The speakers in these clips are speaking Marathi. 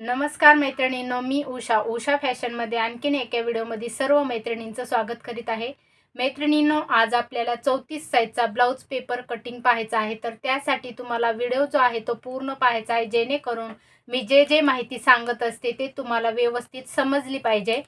नमस्कार मैत्रिणींनो मी उषा. उषा फॅशनमध्ये आणखीन एका व्हिडिओमध्ये सर्व मैत्रिणींचं स्वागत करीत आहे. मैत्रिणींनो आज आपल्याला चौतीस साईजचा ब्लाऊज पेपर कटिंग पाहायचा आहे. तर त्यासाठी तुम्हाला व्हिडिओ जो आहे तो पूर्ण पाहायचा आहे. जेणेकरून मी जे जे माहिती सांगत असते ते तुम्हाला व्यवस्थित समजली पाहिजे.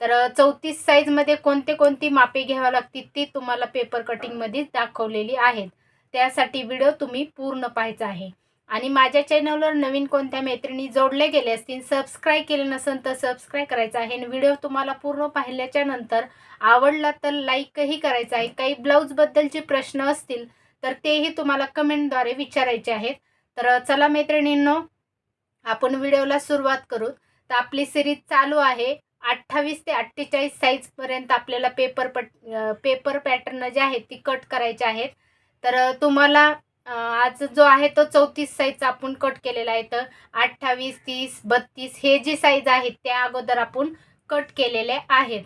तर चौतीस साईजमध्ये कोणते कोणती मापे घ्यावी लागतील ती तुम्हाला पेपर कटिंगमध्ये दाखवलेली आहेत. त्यासाठी व्हिडिओ तुम्ही पूर्ण पाहायचा आहे. आणि माझ्या चॅनलवर नवीन कोणत्या मैत्रिणी जोडले गेले असतील सबस्क्राईब केले नसेल तर सबस्क्राईब करायचं आहे. आणि व्हिडिओ तुम्हाला पूर्ण पाहिल्याच्या नंतर आवडला तर लाईकही करायचं आहे. काही ब्लाऊजबद्दलचे प्रश्न असतील तर तेही तुम्हाला कमेंटद्वारे विचारायचे आहेत. तर चला मैत्रिणींनो आपण व्हिडिओला सुरुवात करू. तर आपली सिरीज चालू आहे. अठ्ठावीस ते अठ्ठेचाळीस साईजपर्यंत आपल्याला पेपर पट पेपर पॅटर्न जे आहेत ती कट करायचे आहेत. तर तुम्हाला आज जो आहे तो चौतीस साईजचा आपण कट केलेला आहे तर अठ्ठावीस तीस बत्तीस हे जी साईज आहेत त्या अगोदर आपण कट केलेले आहेत.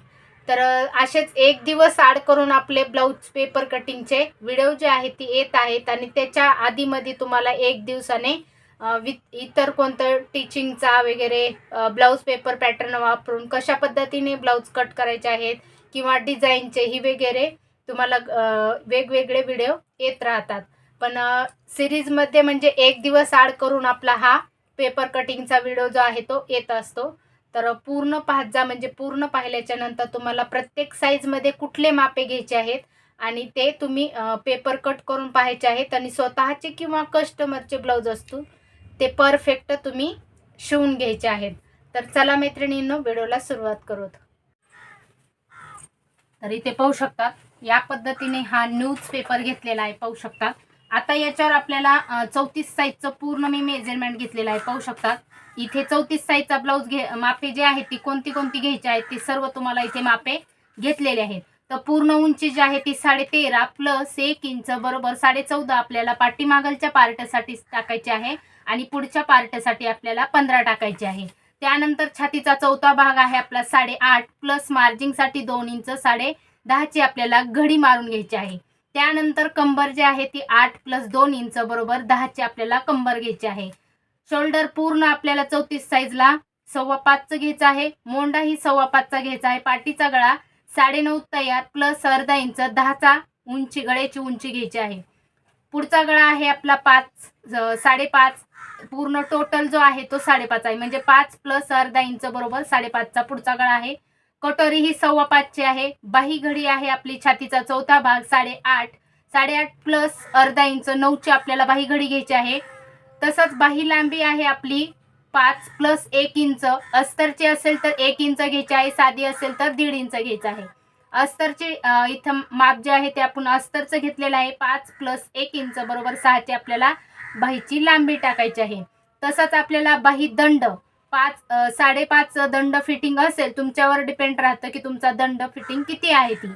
तर असेच एक दिवस आड करून आपले ब्लाऊज पेपर कटिंगचे व्हिडिओ जे आहेत ते येत आहेत आणि त्याच्या आधीमध्ये तुम्हाला एक दिवसाने वि विथ इतर कोणतं टीचिंगचा वगैरे ब्लाऊज पेपर पॅटर्न वापरून कशा पद्धतीने ब्लाऊज कट करायचे आहेत किंवा डिझाईनचे ही वगैरे तुम्हाला वेगवेगळे व्हिडिओ येत राहतात. पण सिरीजमध्ये म्हणजे एक दिवस आड करून आपला हा पेपर कटिंगचा व्हिडिओ जो आहे तो येत असतो. तर पूर्ण पाहत जा म्हणजे पूर्ण पाहिल्याच्या नंतर तुम्हाला प्रत्येक साईजमध्ये कुठले मापे घ्यायचे आहेत आणि ते तुम्ही पेपर कट करून पाहायचे आहेत आणि स्वतःचे किंवा कस्टमरचे ब्लाऊज असतो ते परफेक्ट तुम्ही शिवून घ्यायचे आहेत. तर चला मैत्रिणींनो व्हिडिओला सुरुवात करूत. तर इथे पाहू शकतात या पद्धतीने हा न्यूज पेपर घेतलेला आहे पाहू शकतात आता याच्यावर आपल्याला चौतीस साईजचं पूर्ण मी मेजरमेंट घेतलेलं आहे पाहू शकतात इथे चौतीस साईजचा ब्लाऊज घे मापे जे आहेत ती कोणती कोणती घ्यायची आहेत ती सर्व तुम्हाला इथे मापे घेतलेले आहेत. तर पूर्ण उंची जी आहे ती साडेतेरा प्लस एक इंच बरोबर साडे चौदा आपल्याला पाठीमागलच्या पार्टसाठी टाकायची आहे आणि पुढच्या पार्टसाठी आपल्याला पंधरा टाकायची आहे. त्यानंतर छातीचा चौथा भाग आहे आपला साडे आठ प्लस मार्जिंगसाठी दोन इंच साडे दहाची आपल्याला घडी मारून घ्यायची आहे. त्यानंतर कंबर जी आहे ती आठ प्लस दोन इंच बरोबर दहाची आपल्याला कंबर घ्यायची आहे. शोल्डर पूर्ण आपल्याला चौतीस साईजला सव्वा पाचचं घ्यायचं आहे. मोंडा ही सव्वा पाचचा घ्यायचा आहे. पाठीचा गळा साडेनऊ तयार प्लस अर्धा इंच दहाचा उंची गळ्याची उंची घ्यायची आहे. पुढचा गळा आहे आपला पाच साडेपाच. पूर्ण टोटल जो आहे तो साडेपाच आहे. म्हणजे पाच प्लस अर्धा इंच बरोबर साडेपाचचा पुढचा गळा आहे. कटोरी ही सव्वा पाचची आहे. बाही घडी आहे आपली छातीचा चौथा भाग साडेआठ. साडेआठ प्लस अर्धा इंच नऊची आपल्याला बाही घडी घ्यायची आहे. तसंच बाही लांबी आहे आपली पाच प्लस एक इंच. अस्तरची असेल तर एक इंच घ्यायची आहे. साधी असेल तर दीड इंच घ्यायचं आहे. अस्तरचे इथं माप जे आहे ते आपण अस्तरचं घेतलेलं आहे. पाच प्लस एक इंच बरोबर सहाची आपल्याला बाहीची लांबी टाकायची आहे. तसंच आपल्याला बाही दंड पाच साडेपाच दंड फिटिंग असेल तुमच्यावर डिपेंड राहतं की तुमचा दंड फिटिंग किती आहे ती.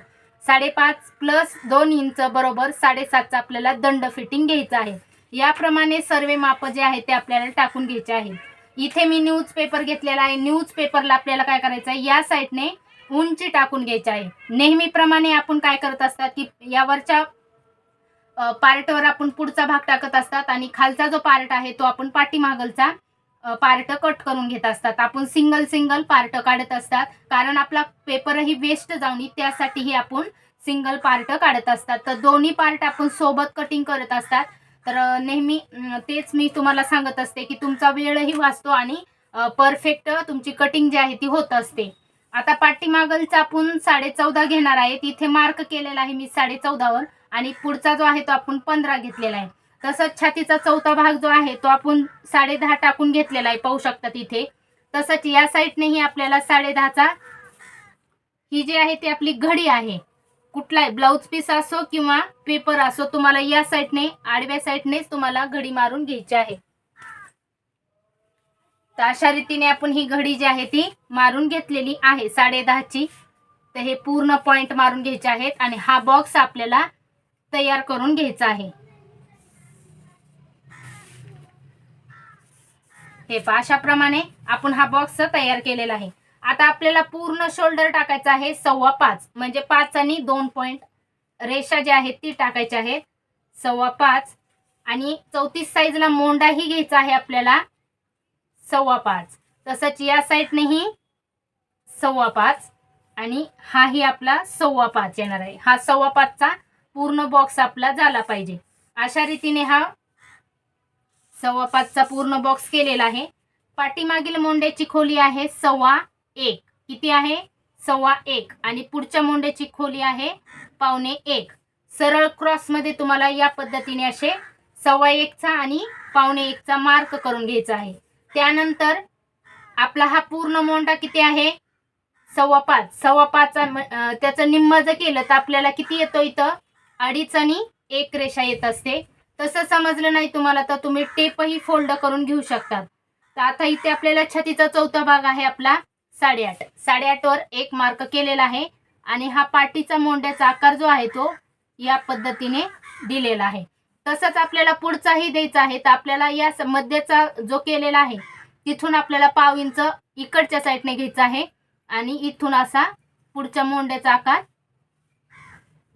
साडेपाच प्लस दोन इंच बरोबर साडेसातचा आपल्याला दंड फिटिंग घ्यायचं आहे. याप्रमाणे सर्वे माप जे आहे ते आपल्याला टाकून घ्यायचे आहे. इथे मी न्यूज पेपर घेतलेला आहे. न्यूज पेपरला आपल्याला काय करायचं आहे? या साईडने उंची टाकून घ्यायची आहे. नेहमीप्रमाणे आपण काय करत असतात की यावरच्या पार्टवर आपण पुढचा भाग टाकत असतात आणि खालचा जो पार्ट आहे तो आपण पाठीमागलचा पार्ट कट करून घेत असतात. आपण सिंगल सिंगल पार्ट काढत असतात. कारण आपला पेपरही वेस्ट जाऊ नये त्यासाठीही आपण सिंगल पार्ट काढत असतात. तर दोन्ही पार्ट आपण सोबत कटिंग करत असतात. तर नेहमी तेच मी तुम्हाला सांगत असते की तुमचा वेळही वाचतो आणि परफेक्ट तुमची कटिंग जी आहे ती होत असते. आता पाठीमागलचा आपण साडे चौदा घेणार आहे. तिथे मार्क केलेला आहे मी साडे चौदावर आणि पुढचा जो आहे तो आपण पंधरा घेतलेला आहे. तसंच छातीचा चौथा भाग जो आहे तो आपण साडे दहा टाकून घेतलेला आहे पाहू शकता तिथे. तसंच या साईडनेही आपल्याला साडे दहाचा ही जी आहे ती आपली घडी आहे. कुठलाही ब्लाऊज पीस असो किंवा पेपर असो तुम्हाला या साईडने आडव्या साईडनेच तुम्हाला घडी मारून घ्यायची आहे. तर अशा रीतीने आपण ही घडी जी आहे ती मारून घेतलेली आहे साडे दहाची. तर हे पूर्ण पॉइंट मारून घ्यायचे आहेत आणि हा बॉक्स आपल्याला तयार करून घ्यायचा आहे. हे पहा अशाप्रमाणे आपण हा बॉक्स तयार केलेला आहे. आता आपल्याला पूर्ण शोल्डर टाकायचा आहे सव्वा पाच. म्हणजे पाच आणि दोन पॉईंट रेषा ज्या आहेत ती टाकायच्या आहेत. सव्वा पाच. आणि चौतीस साईजला मोंडाही घ्यायचा आहे आपल्याला सव्वा पाच. तसंच या साईडनेही सव्वा पाच. आणि हाही आपला सव्वा पाच येणार आहे. हा सव्वा पाचचा पूर्ण बॉक्स आपला झाला पाहिजे. अशा रीतीने हा सव्वा पाचचा पूर्ण बॉक्स केलेला आहे. पाठीमागील मोंड्याची खोली आहे सव्वा एक. किती आहे? सव्वा एक. आणि पुढच्या मोंड्याची खोली आहे पावणे एक. सरळ क्रॉसमध्ये तुम्हाला या पद्धतीने असे सव्वा एकचा आणि पावणे एकचा मार्क करून घ्यायचा आहे. त्यानंतर आपला हा पूर्ण मोंडा किती आहे? सव्वा पाच. सव्वा पाच त्याचं निम्म जर केलं तर आपल्याला किती येतो इथं? अडीच आणि एक रेषा येत असते. तसं समजलं नाही तुम्हाला तर तुम्ही टेपही फोल्ड करून घेऊ शकतात तर आता इथे आपल्याला छतीचा चौथा भाग आहे आपला साडेआठ. साडेआठवर एक मार्क केलेला आहे आणि हा पाठीचा मोंड्याचा आकार जो आहे तो या पद्धतीने दिलेला आहे. तसंच आपल्याला पुढचाही द्यायचा आहे तर आपल्याला या स- मध्याचा जो केलेला आहे तिथून आपल्याला पाव इंच इकडच्या साईडने घ्यायचा आहे आणि इथून असा पुढच्या मोंड्याचा आकार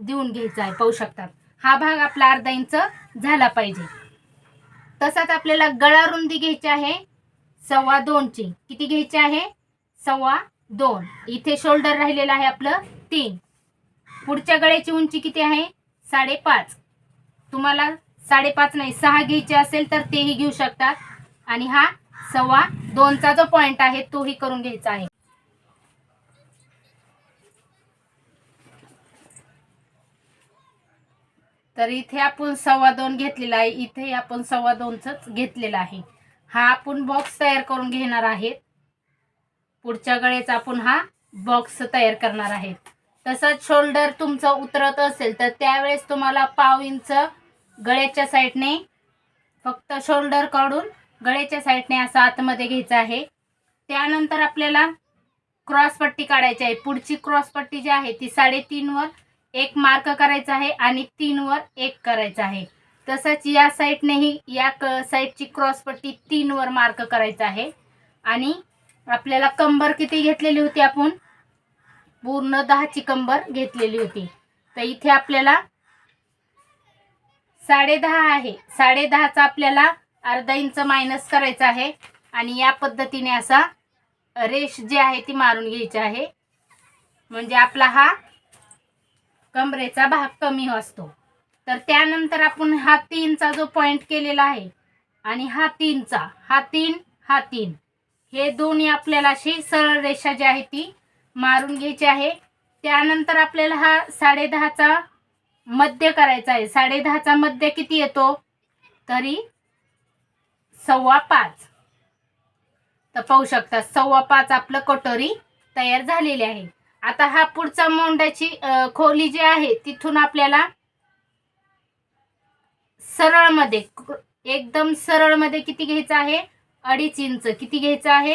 देऊन घ्यायचा आहे. पाहू शकतात हा भाग आपला अर्धा इंच झाला पाहिजे. तसाच आपल्याला गळा रुंदी घ्यायची आहे सव्वा दोनची. किती घ्यायची आहे? सव्वा दोन. इथे शोल्डर राहिलेलं आहे आपलं तीन. पुढच्या गळ्याची उंची किती आहे? साडेपाच. तुम्हाला साडेपाच नाही सहा घ्यायचे असेल तर तेही घेऊ शकतात. आणि हा सव्वा दोनचा जो पॉइंट आहे तोही करून घ्यायचा आहे. तर इथे आपण सव्वा दोन घेतलेला आहे. इथे आपण सव्वा दोनचंच घेतलेला आहे. हा आपण बॉक्स तयार करून घेणार आहेत पुढच्या गळेचा आपण हा बॉक्स तयार करणार आहेत तसंच शोल्डर तुमचं उतरत असेल तर त्यावेळेस तुम्हाला पाव इंच गळ्याच्या साईडने फक्त शोल्डर काढून गळ्याच्या साईडने असं आतमध्ये घ्यायचं आहे. त्यानंतर आपल्याला क्रॉसपट्टी काढायची आहे. पुढची क्रॉसपट्टी जी आहे ती साडेतीनवर एक मार्क करायचा आहे आणि तीनवर एक करायचा आहे. तसंच या साईडनेही या क साईडची क्रॉस पट्टी तीनवर मार्क करायचा आहे. आणि आपल्याला कंबर किती घेतलेली होती आपण? पूर्ण दहाची कंबर घेतलेली होती. तर इथे आपल्याला साडेदहा आहे. साडेदहाचा आपल्याला अर्धा इंच मायनस करायचा आहे. आणि या पद्धतीने असा रेष जी आहे ती मारून घ्यायची आहे. म्हणजे आपला हा कमरेचा भाग कमी असतो. तर त्यानंतर आपण हा तीनचा जो पॉइंट केलेला आहे आणि हा तीनचा हा तीन हा तीन हे दोन्ही आपल्याला अशी सरळ रेषा जी आहे ती मारून घ्यायची आहे. त्यानंतर आपल्याला हा साडेदहाचा मध्य करायचा आहे. साडेदहाचा मध्य किती येतो? तरी सव्वा पाच. तर पाहू शकता सव्वा पाच आपलं कटोरी तयार झालेली आहे. आता हा पुढचा मोंड्याची खोली जी आहे तिथून आपल्याला सरळमध्ये एकदम सरळमध्ये किती घ्यायचं आहे? अडीच इंच. किती घ्यायचं आहे?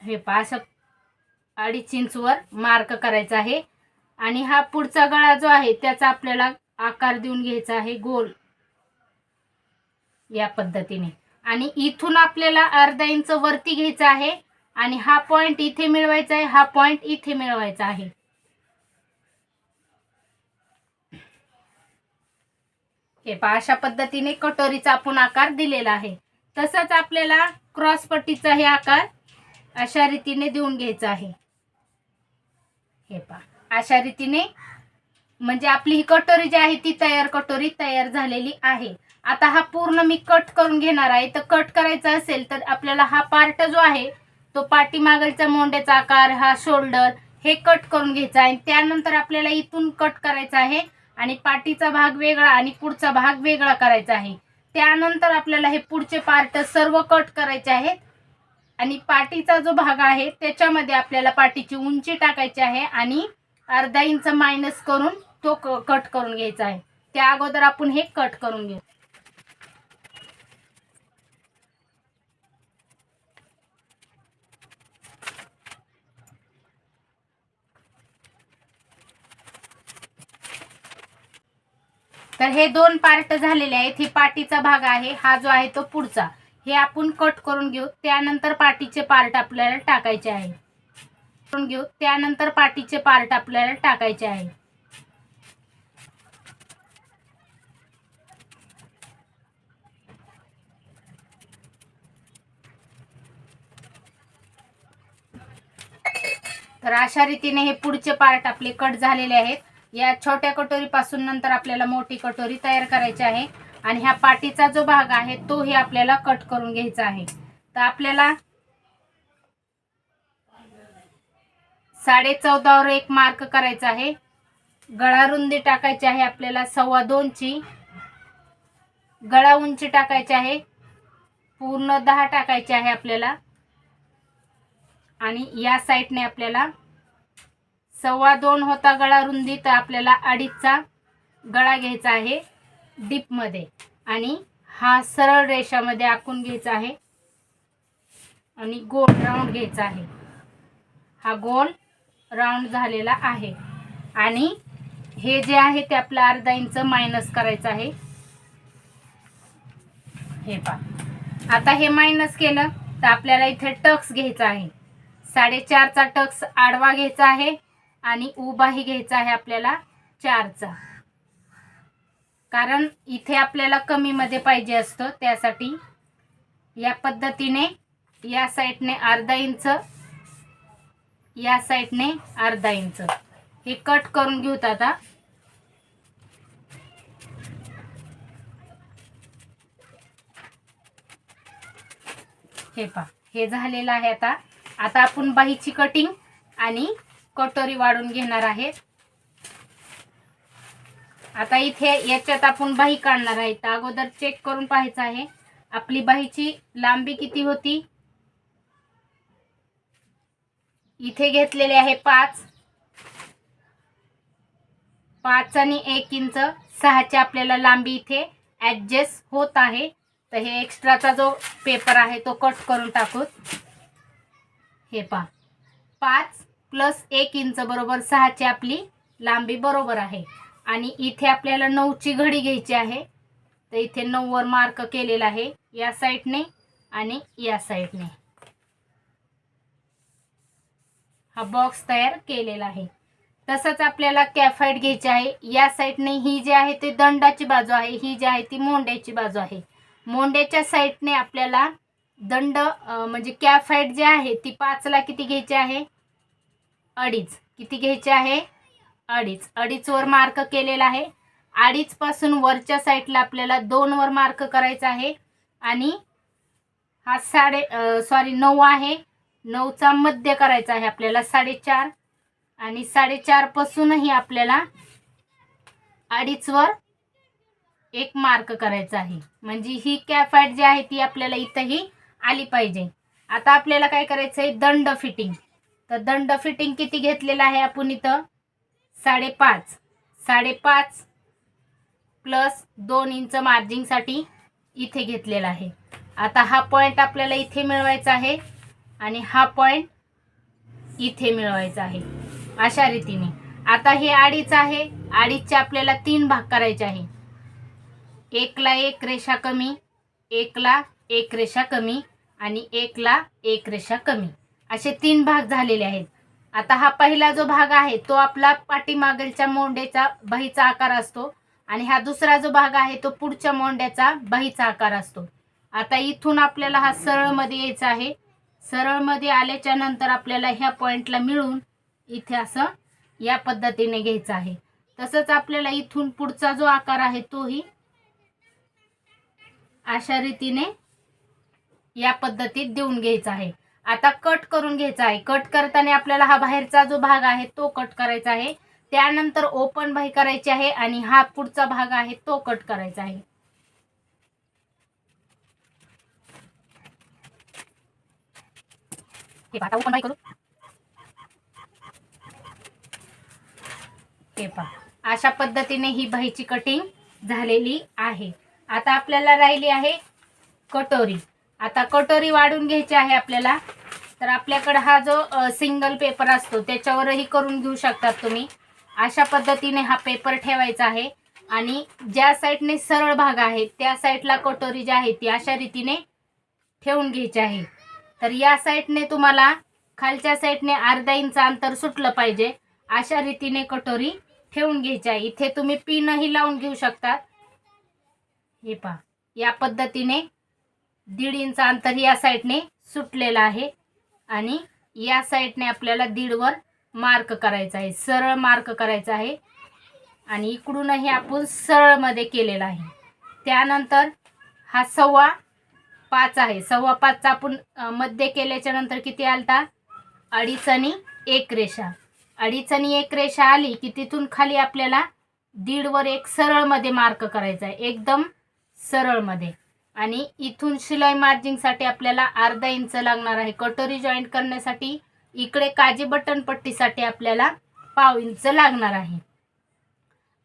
हे पहा असं अडीच इंचवर मार्क करायचा आहे. आणि हा पुढचा गळा जो आहे त्याचा आपल्याला आकार देऊन घ्यायचा आहे गोल. या पद्धतीने. आणि इथून आपल्याला अर्धा इंच वरती घ्यायचं आहे. आणि हा पॉइंट इथे मिळवायचा आहे हा पॉइंट इथे मिळवायचा आहे. हे पहा अशा पद्धतीने कटोरीचा आपण आकार दिलेला आहे. तसंच आपल्याला क्रॉस पट्टीचा हे आकार अशा रीतीने देऊन घ्यायचा आहे. हे पहा अशा रीतीने म्हणजे आपली ही कटोरी जी आहे ती तयार कटोरी तयार झालेली आहे. आता हा पूर्ण मी कट करून घेणार आहे. तर कट करायचा असेल तर आपल्याला हा पार्ट जो आहे तो पाठीमागलचा मोंड्याचा आकार हा शोल्डर हे कट करून घ्यायचा आहे. त्यानंतर आपल्याला इथून कट करायचा आहे. आणि पाठीचा भाग वेगळा आणि पुढचा भाग वेगळा करायचा आहे. त्यानंतर आपल्याला हे पुढचे पार्ट सर्व कट करायचे आहेत. आणि पाठीचा जो भाग आहे त्याच्यामध्ये आपल्याला पाठीची उंची टाकायची आहे. आणि अर्धा इंच मायनस करून तो कट करून घ्यायचा आहे. त्या अगोदर आपण हे कट करून घेऊ. तर हे दोन पार्ट झालेले आहेत. हे पाटीचा भाग आहे हा जो आहे तो पुढचा. हे आपण कट करून घेऊ. त्यानंतर पाटीचे पार्ट आपल्याला टाकायचे आहे. करून घेऊ. त्यानंतर पाटीचे पार्ट आपल्याला टाकायचे आहे. तर अशा रीतीने हे पुढचे पार्ट आपले कट झालेले आहेत. या छोट्या कटोरीपासून नंतर आपल्याला मोठी कटोरी तयार करायची आहे. आणि ह्या पाटीचा जो भाग आहे तोही आपल्याला कट करून घ्यायचा आहे. तर आपल्याला साडे चौदावर एक मार्क करायचा आहे. गळा रुंदी टाकायची आहे आपल्याला सव्वा दोनची. गळा उंची टाकायची आहे. पूर्ण दहा टाकायची आहे आपल्याला. आणि या साईडने आपल्याला सव्वा दोन होता गळा रुंदी तर आपल्याला अडीचचा गळा घ्यायचा आहे डीपमध्ये. आणि हा सरळ रेषामध्ये आखून घ्यायचा आहे. आणि गोल राऊंड घ्यायचा आहे. हा गोल राऊंड झालेला आहे. आणि हे जे आहे ते आपलं अर्धा इंच मायनस करायचं आहे. हे पा आता हे मायनस केलं तर आपल्याला इथे टक्स घ्यायचा आहे. साडेचारचा टक्स आडवा घ्यायचा आहे. आणि उभाही घ्यायचा आहे आपल्याला चारचा. कारण इथे आपल्याला कमीमध्ये पाहिजे असतं त्यासाठी या पद्धतीने या साईडने अर्धा इंच या साईडने अर्धा इंच. हे कट करून घेऊत आता. हे पा हे झालेलं आहे आता. आता आपण बाहीची कटिंग आणि कटोरी वाढून घेणार आहे. आता इथे याच्यात आपण बाही काढणार आहे तर अगोदर चेक करून पाहायचं आहे. आपली बाहीची लांबी किती होती? इथे घेतलेले आहे पाच. पाच आणि एक इंच सहाची आपल्याला लांबी इथे ॲडजस्ट होत आहे. तर हे एक्स्ट्राचा जो पेपर आहे तो कट करून टाकू. हे पा पाच प्लस एक इंच बरोबर सहाची आपली लांबी बरोबर आहे. आणि इथे आपल्याला नऊची घडी घ्यायची आहे. तर इथे नऊवर मार्क केलेला आहे. या साईडने आणि या साईडने हा बॉक्स तयार केलेला आहे. तसंच आपल्याला कॅफाईट घ्यायची आहे. या साईडने ही जी आहे ती दंडाची बाजू आहे. ही जी आहे ती मोंड्याची बाजू आहे. मोंड्याच्या साईडने आपल्याला दंड म्हणजे कॅफाईट जी आहे ती पाचला किती घ्यायची आहे? अडीच. किती घ्यायची आहे? अडीच. अडीचवर मार्क केलेला आहे. अडीचपासून वरच्या साईडला आपल्याला दोनवर मार्क करायचा आहे. आणि हा साडे सॉरी नऊ आहे. नऊचा मध्य करायचा आहे आपल्याला साडेचार. आणि साडेचारपासूनही आपल्याला अडीचवर एक मार्क करायचा आहे. म्हणजे ही कॅफॅट जी आहे ती आपल्याला इथंही आली पाहिजे. आता आपल्याला काय करायचं आहे दंड फिटिंग तर दंड फिटिंग किती घेतलेलं आहे आपण इथं? साडेपाच. साडेपाच प्लस दोन इंच मार्जिंगसाठी इथे घेतलेला आहे. आता हा पॉईंट आपल्याला इथे मिळवायचा आहे आणि हा पॉईंट इथे मिळवायचा आहे. अशा रीतीने. आता हे अडीच आहे. अडीचचे आपल्याला तीन भाग करायचे आहे. एकला एक रेषा कमी एकला एक रेषा कमी आणि एकला एक रेषा कमी. असे तीन भाग झालेले आहेत. आता हा पहिला जो भाग आहे तो आपला पाठीमागलच्या मोंड्याचा बहीचा आकार असतो आणि हा दुसरा जो भाग आहे तो पुढच्या मोंड्याचा बहीचा आकार असतो. आता इथून आपल्याला हा सरळमध्ये यायचा आहे. सरळमध्ये आल्याच्यानंतर आपल्याला ह्या पॉईंटला मिळून इथे असं या पद्धतीने घ्यायचं आहे. तसंच आपल्याला इथून पुढचा जो आकार आहे तोही अशा रीतीने या पद्धतीत देऊन घ्यायचा आहे. आता कट करून घ्यायचा आहे. कट करताना आपल्याला हा बाहेरचा जो भाग आहे तो कट करायचा आहे. त्यानंतर ओपन बाई करायची आहे आणि हा पुढचा भाग आहे तो कट करायचा आहे. पहा, आता ओपन करू. हे पहा अशा पद्धतीने ही बाईची कटिंग झालेली आहे. आता आपल्याला राहिली आहे कटोरी. आता कटोरी वाढून घ्यायची आहे आपल्याला. तर आपल्याकडं हा जो सिंगल पेपर असतो त्याच्यावरही करून घेऊ शकतात तुम्ही. अशा पद्धतीने हा पेपर ठेवायचा आहे. आणि ज्या साईडने सरळ भाग आहे त्या साईडला कटोरी जी आहे ती अशा रीतीने ठेवून घ्यायची आहे. तर या साईडने तुम्हाला खालच्या साईडने अर्धा इंच अंतर सुटलं पाहिजे. अशा रीतीने कटोरी ठेवून घ्यायची आहे. इथे तुम्ही पिनही लावून घेऊ शकता. हे पहा या पद्धतीने दीड इंच अंतर या साईडने सुटलेलं आहे. आणि या साईडने आपल्याला दीडवर मार्क करायचा आहे. सरळ मार्क करायचा आहे. आणि इकडूनही आपण सरळमध्ये केलेलं आहे. त्यानंतर हा सव्वा पाच आहे. सव्वा पाचचा आपण मध्य केल्याच्यानंतर किती आलता? अडीच आणि एक रेषा. अडीच आणि एक रेषा आली की तिथून खाली आपल्याला दीडवर एक सरळमध्ये मार्क करायचा आहे. एकदम सरळमध्ये. आणि इथून शिलाई मार्जिंगसाठी आपल्याला अर्धा इंच लागणार आहे. कटोरी जॉईंट करण्यासाठी इकडे काजी बटन पट्टीसाठी आपल्याला पाव इंच लागणार आहे.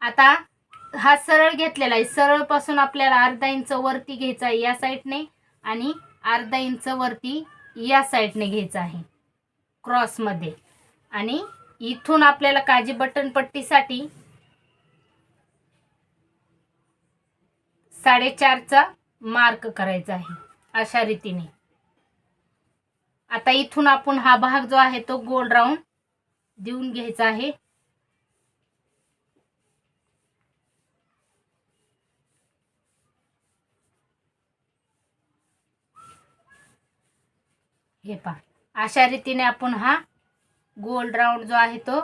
आता हा सरळ घेतलेला आहे. सरळपासून आपल्याला अर्धा इंच वरती घ्यायचा आहे या साईडने आणि अर्धा इंच वरती या साईडने घ्यायचा आहे. क्रॉसमध्ये आणि इथून आपल्याला काजी बटन पट्टीसाठी साडेचारचा मार्क करायचा आहे अशा रीतीने. आता इथून आपण हा भाग जो आहे तो गोल राऊंड देऊन घ्यायचा आहे. हे पहा अशा रीतीने आपण हा गोल राऊंड जो आहे तो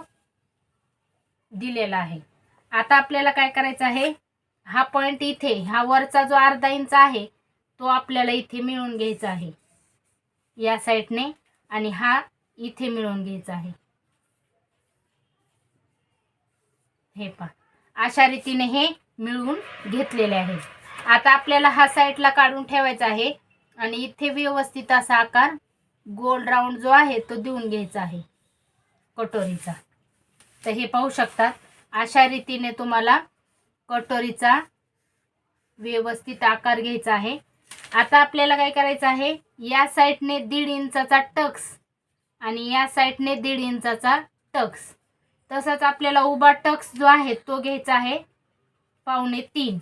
दिलेला आहे. आता आपल्याला काय करायचं आहे? हा पॉइंट इथे हा वरचा जो अर्धा इंच आहे तो आपल्याला इथे मिळून घ्यायचा आहे. या साईडने आणि हा इथे मिळून घ्यायचा आहे. हे पहा. अशा रीतीने हे मिळवून घेतलेले आहे. आता आपल्याला हा साईडला काढून ठेवायचा आहे आणि इथे व्यवस्थित असा आकार गोल राऊंड जो आहे तो देऊन घ्यायचा आहे. कटोरीचा. तर हे पाहू शकतात. अशा रीतीने तुम्हाला कटोरीचा व्यवस्थित आकार घ्यायचा आहे. आता आपल्याला काय करायचं आहे? या साईडने दीड इंचाचा टक्स आणि या साईडने दीड इंचाचा टक्स. तसंच आपल्याला उभा टक्स जो आहे तो घ्यायचा आहे पावणे तीन.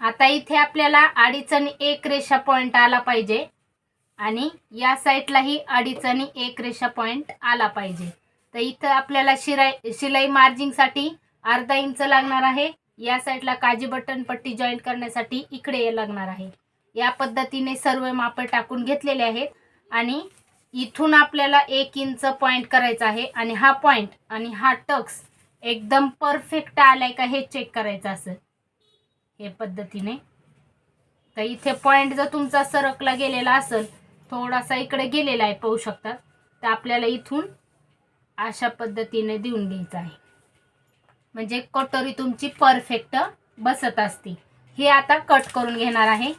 आता इथे आपल्याला अडीच आणि एक रेषा पॉइंट आला पाहिजे. आणि या साईडलाही अडीच आणि एक रेषा पॉइंट आला पाहिजे. तर इथं आपल्याला शिराई शिलाई मार्जिंगसाठी अर्धा इंच लागणार आहे. या साईडला काजी बटन पट्टी जॉईंट करण्यासाठी इकडे लागणार आहे. या पद्धतीने सर्व माप टाकून घेतलेले आहेत. आणि इथून आपल्याला एक इंच पॉइंट करायचा आहे. आणि हा पॉइंट आणि हा टक्स एकदम परफेक्ट आलाय का हे चेक करायचं असं. हे पद्धतीने. तर इथे पॉइंट जर तुमचा सरकला गेलेला असेल थोडासा इकडे गेलेला आहे पाहू शकतात तर आपल्याला इथून अशा पद्धतीने देऊन घ्यायचं आहे. म्हणजे कटोरी तुमची परफेक्ट बसत असते. हे आता कट करून घेणार आहे.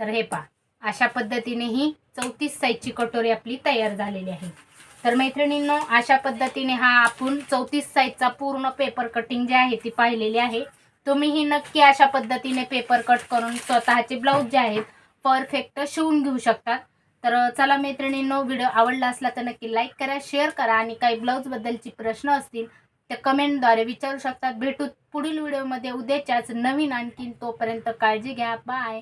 तर हे पहा अशा पद्धतीने ही चौतीस साईजची कटोरी आपली तयार झालेली आहे. तर मैत्रिणींनो अशा पद्धतीने हा आपण चौतीस साईजचा पूर्ण पेपर कटिंग जे आहे ती पाहिलेली आहे. तुम्हीही नक्की अशा पद्धतीने पेपर कट करून स्वतःचे ब्लाऊज जे आहेत परफेक्ट शिवून घेऊ शकतात तर चला मैत्रिणींनो व्हिडिओ आवडला असला तर नक्की लाईक करा शेअर करा आणि काही ब्लाऊजबद्दलची प्रश्न असतील ते कमेंटद्वारे विचारू शकतात. भेटू पुढील व्हिडिओमध्ये उद्याच्याच नवीन आणखीन तोपर्यंत काळजी घ्या. बाय